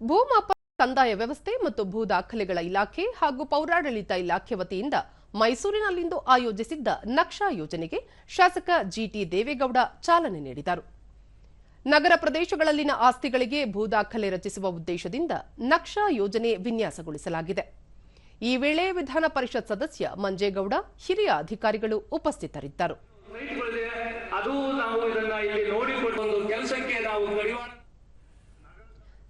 ಭೂಮಾಪ ಕಂದಾಯ ವ್ಯವಸ್ಥೆ ಮತ್ತು ಭೂ ದಾಖಲೆಗಳ ಇಲಾಖೆ ಹಾಗೂ ಪೌರಾಡಳಿತ ಇಲಾಖೆ ವತಿಯಿಂದ ಮೈಸೂರಿನಲ್ಲಿಂದು ಆಯೋಜಿಸಿದ್ದ ನಕ್ಷಾ ಯೋಜನೆಗೆ ಶಾಸಕ ಜಿಟಿ ದೇವೇಗೌಡ ಚಾಲನೆ ನೀಡಿದರು. ನಗರ ಪ್ರದೇಶಗಳಲ್ಲಿನ ಆಸ್ತಿಗಳಿಗೆ ಭೂ ದಾಖಲೆ ರಚಿಸುವ ಉದ್ದೇಶದಿಂದ ನಕ್ಷಾ ಯೋಜನೆ ವಿನ್ಯಾಸಗೊಳಿಸಲಾಗಿದೆ. ಈ ವೇಳೆ ವಿಧಾನ ಪರಿಷತ್ ಸದಸ್ಯ ಮಂಜೇಗೌಡ, ಹಿರಿಯ ಅಧಿಕಾರಿಗಳು ಉಪಸ್ಥಿತರಿದ್ದರು.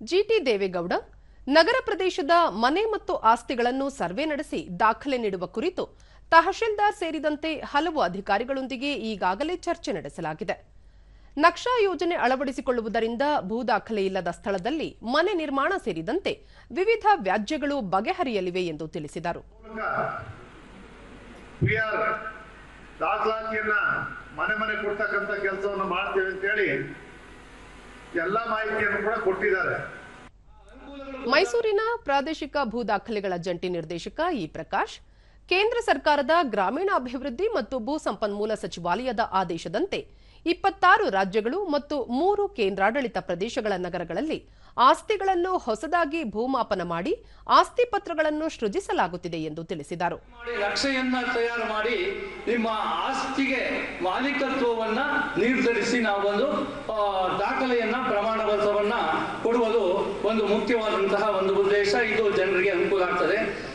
ಜಿಟಿ ದೇವೇಗೌಡ, ನಗರ ಪ್ರದೇಶದ ಮನೆ ಮತ್ತು ಆಸ್ತಿಗಳನ್ನು ಸರ್ವೆ ನಡೆಸಿ ದಾಖಲೆ ನೀಡುವ ಕುರಿತು ತಹಶೀಲ್ದಾರ್ ಸೇರಿದಂತೆ ಹಲವು ಅಧಿಕಾರಿಗಳೊಂದಿಗೆ ಈಗಾಗಲೇ ಚರ್ಚೆ ನಡೆಸಲಾಗಿದೆ. ನಕ್ಷಾ ಯೋಜನೆ ಅಳವಡಿಸಿಕೊಳ್ಳುವುದರಿಂದ ಭೂ ದಾಖಲೆ ಇಲ್ಲದ ಸ್ಥಳದಲ್ಲಿ ಮನೆ ನಿರ್ಮಾಣ ಸೇರಿದಂತೆ ವಿವಿಧ ವ್ಯಾಜ್ಯಗಳು ಬಗೆಹರಿಯಲಿವೆ ಎಂದು ತಿಳಿಸಿದರು. ದಾಖಲಾತಿಯನ್ನ ಮನೆ ಮನೆ ಕೊಡ್ತಕ್ಕಂಥ ಕೆಲಸವನ್ನು ಮಾಡ್ತೇವೆ ಅಂತೇಳಿ ಎಲ್ಲ ಮಾಹಿತಿಯನ್ನು ಕೂಡ ಕೊಟ್ಟಿದ್ದಾರೆ. ಮೈಸೂರಿನ ಪ್ರಾದೇಶಿಕ ಭೂ ದಾಖಲೆಗಳ ಜಂಟಿ ನಿರ್ದೇಶಕ ಇ ಪ್ರಕಾಶ್, ಕೇಂದ್ರ ಸರ್ಕಾರದ ಗ್ರಾಮೀಣಾಭಿವೃದ್ಧಿ ಮತ್ತು ಭೂ ಸಂಪನ್ಮೂಲ ಸಚಿವಾಲಯದ ಆದೇಶದಂತೆ ಇಪ್ಪತ್ತಾರು ರಾಜ್ಯಗಳು ಮತ್ತು ಮೂರು ಕೇಂದ್ರಾಡಳಿತ ಪ್ರದೇಶಗಳ ನಗರಗಳಲ್ಲಿ ಆಸ್ತಿಗಳನ್ನು ಹೊಸದಾಗಿ ಭೂಮಾಪನ ಮಾಡಿ ಆಸ್ತಿ ಪತ್ರಗಳನ್ನು ಸೃಜಿಸಲಾಗುತ್ತಿದೆ ಎಂದು ತಿಳಿಸಿದರು. ನಕ್ಷೆಯನ್ನ ತಯಾರು ಮಾಡಿ ನಿಮ್ಮ ಆಸ್ತಿಗೆ ಮಾಲೀಕತ್ವವನ್ನ ನಿರ್ಧರಿಸಿ ನಾವೊಂದು ದಾಖಲೆಯನ್ನ ಪ್ರಮಾಣ ಪತ್ರವನ್ನ ಕೊಡುವುದು ಒಂದು ಮುಖ್ಯವಾದಂತಹ ಒಂದು ಉದ್ದೇಶ. ಇದು ಜನರಿಗೆ ಅನುಕೂಲ ಆಗ್ತದೆ.